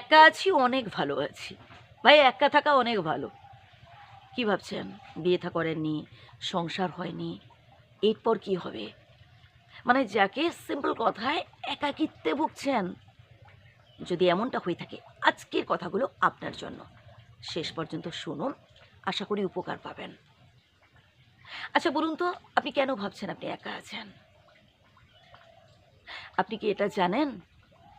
একা আছি, অনেক ভালো আছি। ভাই, একা থাকা অনেক ভালো। কি ভাবছেন? বিয়ে থা করেননি, সংসার হয়নি, এরপর কি হবে? মানে যাকে সিম্পল কথায় একাকিত্বে ভুগছেন, যদি এমনটা হয়ে থাকে, আজকের কথাগুলো আপনার জন্য। শেষ পর্যন্ত শুনুন, আশা করি উপকার পাবেন। আচ্ছা বলুন তো, আপনি কেন ভাবছেন আপনি একা আছেন? আপনি কি এটা জানেন?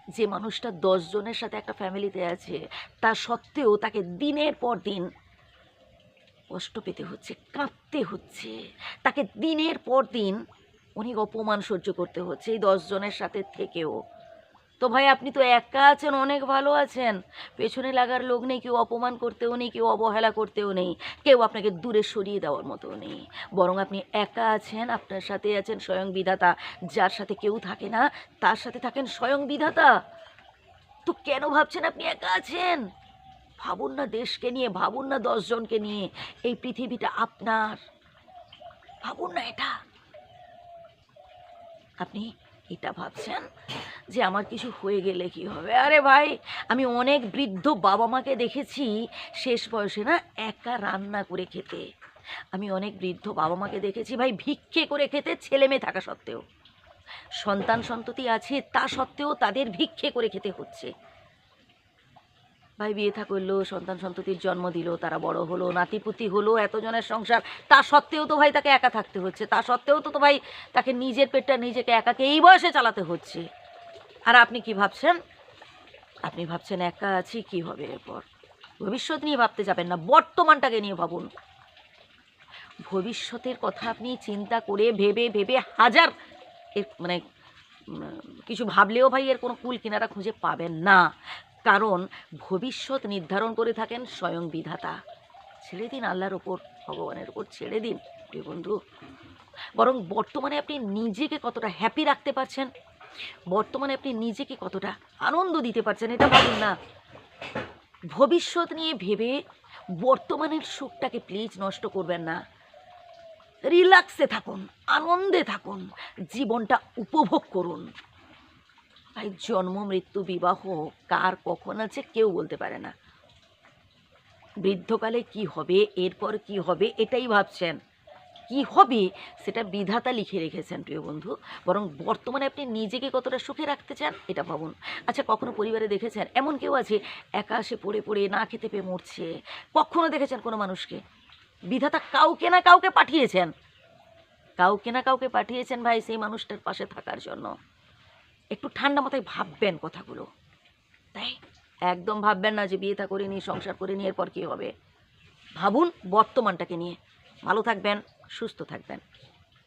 যে মানুষটা দশ জনের সাথে একটা ফ্যামিলিতে আছে, তা সত্ত্বেও তাকে দিনের পর দিন কষ্ট পেতে হচ্ছে কাঁদতে হচ্ছে। তাকে দিনের পর দিন অনেক অপমান সহ্য করতে হচ্ছে এই দশজনের সাথে থেকেও। তো ভাই, আপনি তো একা আছেন, অনেক ভালো আছেন। পেছনে লাগার লোক নেই, কেউ অপমান করতেও নেই, কেউ অবহেলা করতেও নেই, কেউ আপনাকে দূরে সরিয়ে দেওয়ার মতো নেই। বরং আপনি একা আছেন, আপনার সাথে আছেন স্বয়ং বিধাতা, যার সাথে কেউ থাকে না, তার সাথে থাকেন স্বয়ং বিধাতা। তো কেন ভাবছেন আপনি একা আছেন? ভাবুন না দেশকে নিয়ে, ভাবুন না দশজনকে নিয়ে, এই পৃথিবীটা আপনার। ভাবুন না এটা। আপনি এটা ভাবছেন? যে আমার কিছু হয়ে গেলে কি হবে? আরে ভাই, আমি অনেক বৃদ্ধ বাবা মাকে দেখেছি, শেষ বয়সে না একা রান্না করে খেতে। আমি অনেক বৃদ্ধ বাবা মাকে দেখেছি ভাই, ভিক্ষে করে খেতে ছেলে মেয়ে থাকা সত্ত্বেও। সন্তান সন্ততি আছে তা সত্ত্বেও তাদের ভিক্ষে করে খেতে হচ্ছে। ভাই বিয়ে থা করল সন্তান সন্ততির জন্ম দিল, তারা বড় হলো, নাতিপুতি হলো, এতজনের সংসার। তা সত্ত্বেও তো ভাই তাকে একা থাকতে হচ্ছে। তা সত্ত্বেও তো তো ভাই তাকে নিজের পেটটা নিজেকে একাকে এই বয়সে চালাতে হচ্ছে। আর আপনি কি ভাবছেন? আপনি ভাবছেন একা আছি, কি হবে এরপর? ভবিষ্যৎ নিয়ে ভাবতে যাবেন না, বর্তমানটাকে নিয়ে ভাবুন। ভবিষ্যতের কথা আপনি চিন্তা করে ভেবে ভেবে হাজার এর মানে কিছু ভাবলেও ভাই এর কোনো কুল কিনারা খুঁজে পাবেন না। কারণ ভবিষ্যৎ নির্ধারণ করে থাকেন স্বয়ং বিধাতা। ছেড়ে দিন আল্লাহর ওপর ভগবানের ওপর ছেড়ে দিন, প্রিয় বন্ধু। বরং বর্তমানে আপনি নিজেকে কতটা হ্যাপি রাখতে পারছেন, বর্তমানে আপনি নিজেকে কতটা আনন্দ দিতে পারছেন, এটা ভাবুন না। ভবিষ্যৎ নিয়ে ভেবে বর্তমানের সুখটাকে প্লিজ নষ্ট করবেন না। রিল্যাক্সে থাকুন, আনন্দে থাকুন, জীবনটা উপভোগ করুন। ভাই জন্ম, মৃত্যু, বিবাহ কার কখন আছে কেউ বলতে পারে না। বৃদ্ধকালে কি হবে, এরপর কি হবে এটাই ভাবছেন। কি হবে সেটা বিধাতা লিখে রেখেছেন, প্রিয় বন্ধু। বরং বর্তমানে আপনি নিজেকে কতটা সুখে রাখতে চান এটা ভাবুন। আচ্ছা কখনো পরিবারে দেখেছেন এমন কেউ আছে একা সে পড়ে পড়ে না খেতে পেয়ে মরছে? কখনো দেখেছেন কোনো মানুষকে? বিধাতা কাউকে না কাউকে পাঠিয়েছেন। কাউকে না কাউকে পাঠিয়েছেন ভাই সেই মানুষটার পাশে থাকার জন্য। একটু ঠান্ডা মাথায় ভাববেন কথাগুলো। তাই একদম ভাববেন না যে বিয়ে তা করে নিয়ে সংসার করে নিয়ে এরপর কী হবে? ভাবুন বর্তমানটাকে নিয়ে। ভালো থাকবেন, সুস্থ থাকবেন।